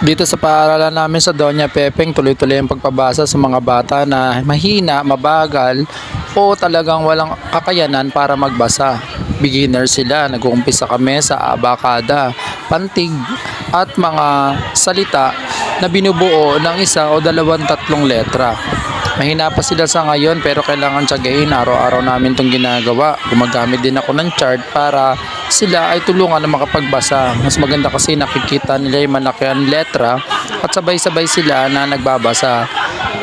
Dito sa paaralan namin sa Doña Pepeng, tuloy-tuloy ang pagpabasa sa mga bata na mahina, mabagal, o talagang walang kakayanan para magbasa. Beginner sila, nag-uumpisa kami sa abakada, pantig, at mga salita na binubuo ng isa o dalawang tatlong letra. Mahina pa sila sa ngayon pero kailangan tiyagain araw-araw namin itong ginagawa. Gumagamit din ako ng chart para sila ay tulungan na makapagbasa. Mas maganda kasi nakikita nila yung malakihan letra at sabay-sabay sila na nagbabasa.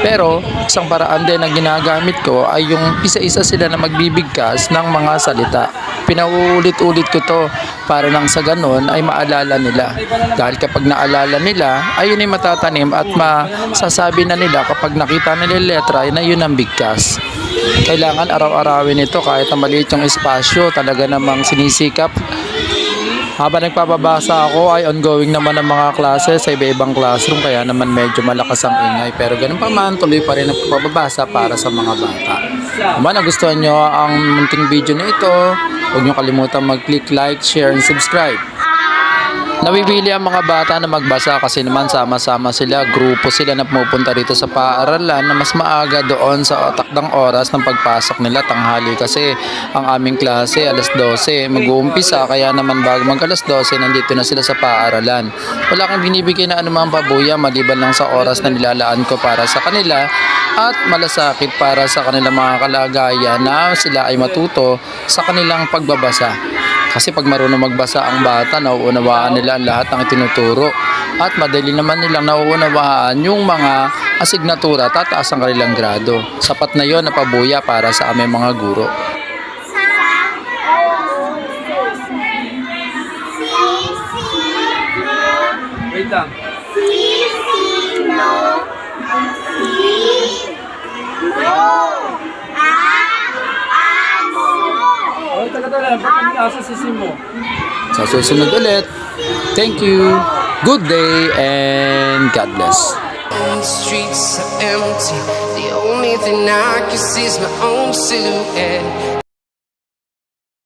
Pero isang paraan din na ginagamit ko ay yung isa-isa sila na magbibigkas ng mga salita. Pinauulit-ulit ko to para nang sa ganon ay maalala nila. Dahil kapag naalala nila, ay yun ay matatanim at masasabi na nila kapag nakita nila letra na yun ang bigkas. Kailangan araw-arawin ito kahit na maliit yung espasyo, talaga namang sinisikap habang nagpapabasa ako ay ongoing naman ang mga klase sa iba-ibang classroom kaya naman medyo malakas ang ingay pero ganun pa man tuloy pa rin ang pagpapabasa para sa mga bata. Kung nagustuhan nyo ang munting video na ito, huwag nyo kalimutan mag-click like, share, and subscribe. Nabibili ang mga bata na magbasa kasi naman sama-sama sila, grupo sila na pumupunta rito sa paaralan na mas maaga doon sa takdang oras ng pagpasok nila. Tanghali kasi ang aming klase alas 12 mag-uumpisa. Kaya naman bago mag alas 12 nandito na sila sa paaralan. Wala kang binibigay na anumang pabuya maliban lang sa oras na nilalaan ko para sa kanila at malasakit para sa kanilang mga kalagayan na sila ay matuto sa kanilang pagbabasa. Kasi pag marunong magbasa ang bata, nauunawaan nila ang lahat ng itinuturo. At madali naman nilang nauunawaan yung mga asignatura, tataas ang kanilang grado. Sapat na yon na pabuya para sa aming mga guro. Wait lang. Oh, taga. Bakit asa si Simo? Sa susunod ulit, thank you, good day, and God bless. The streets are empty. The only thing I can see is my own silhouette.